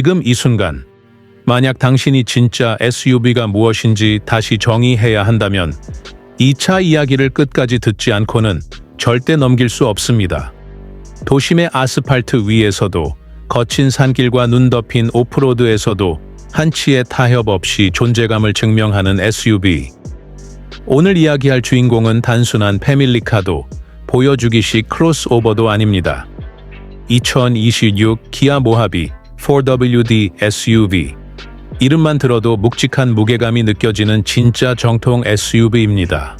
지금 이 순간 만약 당신이 진짜 SUV가 무엇인지 다시 정의해야 한다면 이차 이야기를 끝까지 듣지 않고는 절대 넘길 수 없습니다. 도심의 아스팔트 위에서도 거친 산길과 눈 덮인 오프로드에서도 한치의 타협 없이 존재감을 증명하는 SUV. 오늘 이야기할 주인공은 단순한 패밀리카도 보여주기식 크로스오버도 아닙니다. 2026 기아 모하비 4WD SUV. 이름만 들어도 묵직한 무게감이 느껴지는 진짜 정통 SUV입니다.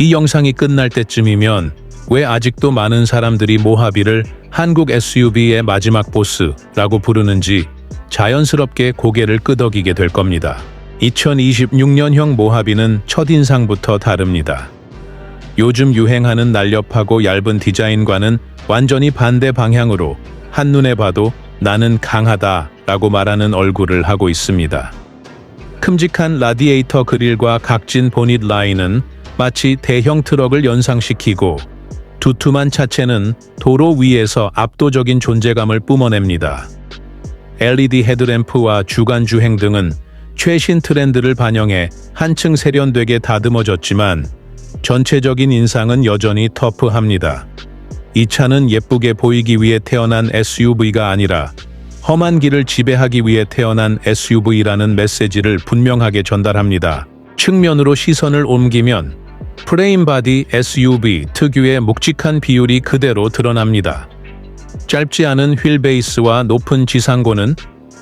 이 영상이 끝날 때쯤이면 왜 아직도 많은 사람들이 모하비를 한국 SUV의 마지막 보스라고 부르는지 자연스럽게 고개를 끄덕이게 될 겁니다. 2026년형 모하비는 첫인상부터 다릅니다. 요즘 유행하는 날렵하고 얇은 디자인과는 완전히 반대 방향으로 한눈에 봐도 나는 강하다 라고 말하는 얼굴을 하고 있습니다. 큼직한 라디에이터 그릴과 각진 보닛 라인은 마치 대형 트럭을 연상시키고 두툼한 차체는 도로 위에서 압도적인 존재감을 뿜어냅니다. LED 헤드램프와 주간 주행 등은 최신 트렌드를 반영해 한층 세련되게 다듬어졌지만 전체적인 인상은 여전히 터프합니다. 이 차는 예쁘게 보이기 위해 태어난 SUV가 아니라 험한 길을 지배하기 위해 태어난 SUV라는 메시지를 분명하게 전달합니다. 측면으로 시선을 옮기면 프레임 바디 SUV 특유의 묵직한 비율이 그대로 드러납니다. 짧지 않은 휠 베이스와 높은 지상고는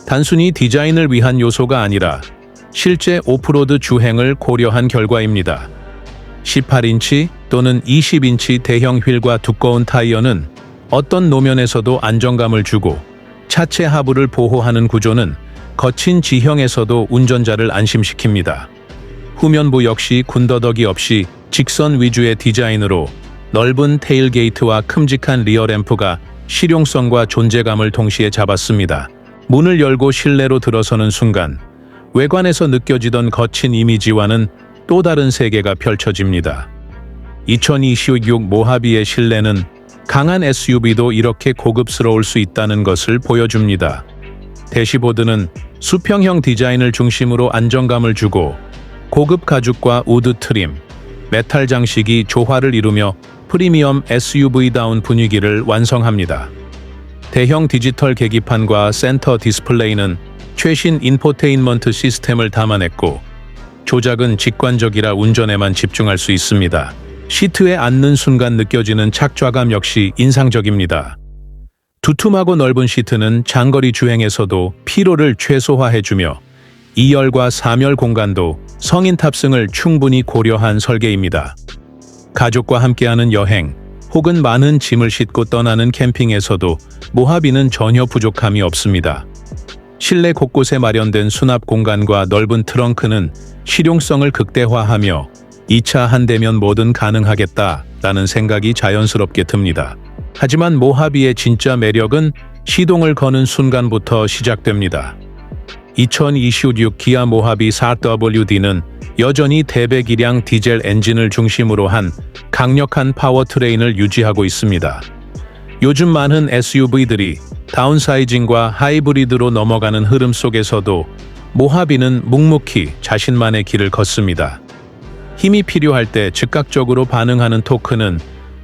단순히 디자인을 위한 요소가 아니라 실제 오프로드 주행을 고려한 결과입니다. 18인치 또는 20인치 대형 휠과 두꺼운 타이어는 어떤 노면에서도 안정감을 주고 차체 하부를 보호하는 구조는 거친 지형에서도 운전자를 안심시킵니다. 후면부 역시 군더더기 없이 직선 위주의 디자인으로 넓은 테일게이트와 큼직한 리어 램프가 실용성과 존재감을 동시에 잡았습니다. 문을 열고 실내로 들어서는 순간 외관에서 느껴지던 거친 이미지와는 또 다른 세계가 펼쳐집니다. 2026 모하비의 실내는 강한 SUV도 이렇게 고급스러울 수 있다는 것을 보여줍니다. 대시보드는 수평형 디자인을 중심으로 안정감을 주고 고급 가죽과 우드 트림, 메탈 장식이 조화를 이루며 프리미엄 SUV다운 분위기를 완성합니다. 대형 디지털 계기판과 센터 디스플레이는 최신 인포테인먼트 시스템을 담아냈고 조작은 직관적이라 운전에만 집중할 수 있습니다. 시트에 앉는 순간 느껴지는 착좌감 역시 인상적입니다. 두툼하고 넓은 시트는 장거리 주행에서도 피로를 최소화해주며 2열과 3열 공간도 성인 탑승을 충분히 고려한 설계입니다. 가족과 함께하는 여행 혹은 많은 짐을 싣고 떠나는 캠핑에서도 모하비는 전혀 부족함이 없습니다. 실내 곳곳에 마련된 수납 공간과 넓은 트렁크는 실용성을 극대화하며 2차 한 대면 뭐든 가능하겠다라는 생각이 자연스럽게 듭니다. 하지만 모하비의 진짜 매력은 시동을 거는 순간부터 시작됩니다. 2026 기아 모하비 4WD는 여전히 대배기량 디젤 엔진을 중심으로 한 강력한 파워트레인을 유지하고 있습니다. 요즘 많은 SUV들이 다운사이징과 하이브리드로 넘어가는 흐름 속에서도 모하비는 묵묵히 자신만의 길을 걷습니다. 힘이 필요할 때 즉각적으로 반응하는 토크는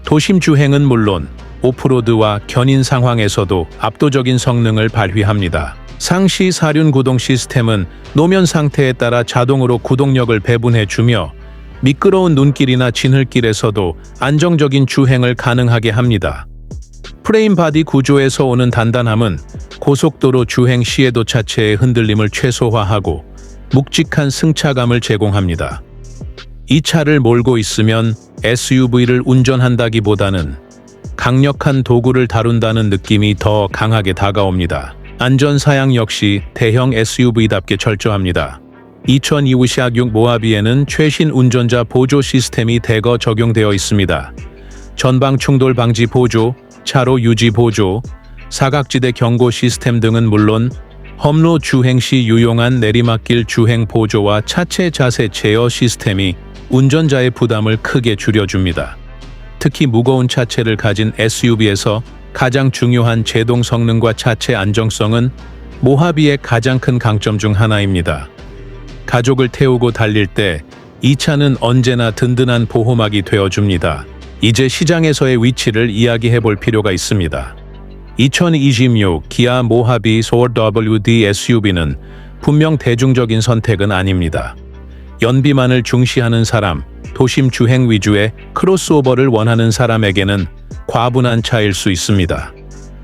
도심 주행은 물론 오프로드와 견인 상황에서도 압도적인 성능을 발휘합니다. 상시 사륜 구동 시스템은 노면 상태에 따라 자동으로 구동력을 배분해 주며 미끄러운 눈길이나 진흙길에서도 안정적인 주행을 가능하게 합니다. 프레임 바디 구조에서 오는 단단함은 고속도로 주행 시에도 차체의 흔들림을 최소화하고 묵직한 승차감을 제공합니다. 이 차를 몰고 있으면 SUV를 운전한다기보다는 강력한 도구를 다룬다는 느낌이 더 강하게 다가옵니다. 안전 사양 역시 대형 SUV답게 철저합니다. 2025 샤6 모하비에는 최신 운전자 보조 시스템이 대거 적용되어 있습니다. 전방 충돌 방지 보조, 차로 유지 보조, 사각지대 경고 시스템 등은 물론 험로 주행 시 유용한 내리막길 주행 보조와 차체 자세 제어 시스템이 운전자의 부담을 크게 줄여줍니다. 특히 무거운 차체를 가진 SUV에서 가장 중요한 제동 성능과 차체 안정성은 모하비의 가장 큰 강점 중 하나입니다. 가족을 태우고 달릴 때 이 차는 언제나 든든한 보호막이 되어줍니다. 이제 시장에서의 위치를 이야기해 볼 필요가 있습니다. 2026 기아 모하비 4WD SUV는 분명 대중적인 선택은 아닙니다. 연비만을 중시하는 사람, 도심 주행 위주의 크로스오버를 원하는 사람에게는 과분한 차일 수 있습니다.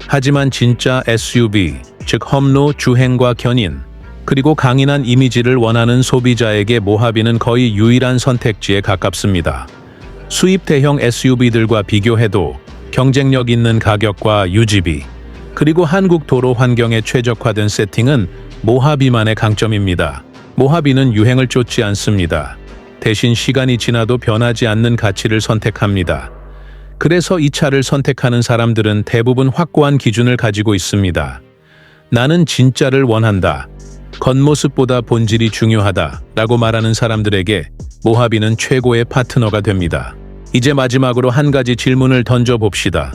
하지만 진짜 SUV, 즉 험로 주행과 견인, 그리고 강인한 이미지를 원하는 소비자에게 모하비는 거의 유일한 선택지에 가깝습니다. 수입 대형 SUV들과 비교해도 경쟁력 있는 가격과 유지비, 그리고 한국 도로 환경에 최적화된 세팅은 모하비만의 강점입니다. 모하비는 유행을 쫓지 않습니다. 대신 시간이 지나도 변하지 않는 가치를 선택합니다. 그래서 이 차를 선택하는 사람들은 대부분 확고한 기준을 가지고 있습니다. 나는 진짜를 원한다. 겉모습보다 본질이 중요하다. 라고 말하는 사람들에게 모하비는 최고의 파트너가 됩니다. 이제 마지막으로 한 가지 질문을 던져 봅시다.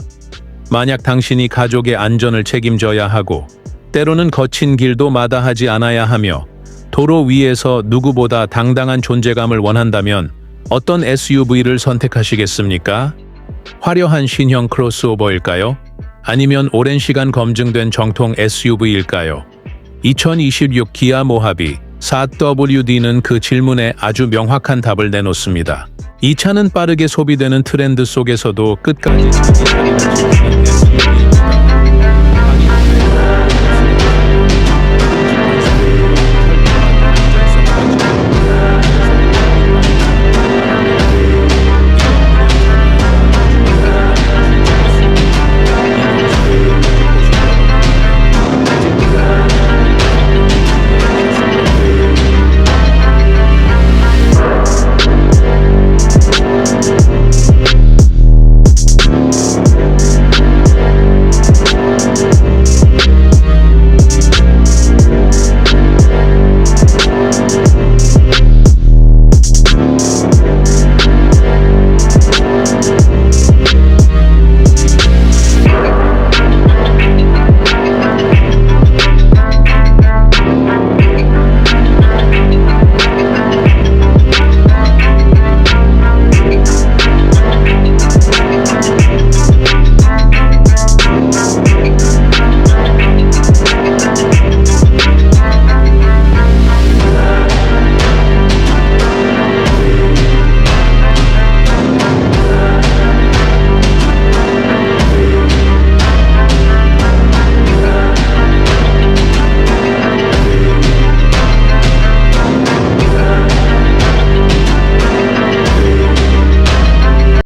만약 당신이 가족의 안전을 책임져야 하고, 때로는 거친 길도 마다하지 않아야 하며, 도로 위에서 누구보다 당당한 존재감을 원한다면 어떤 SUV를 선택하시겠습니까? 화려한 신형 크로스오버일까요? 아니면 오랜 시간 검증된 정통 SUV일까요? 2026 기아 모하비 4WD는 그 질문에 아주 명확한 답을 내놓습니다. 이 차는 빠르게 소비되는 트렌드 속에서도 끝까지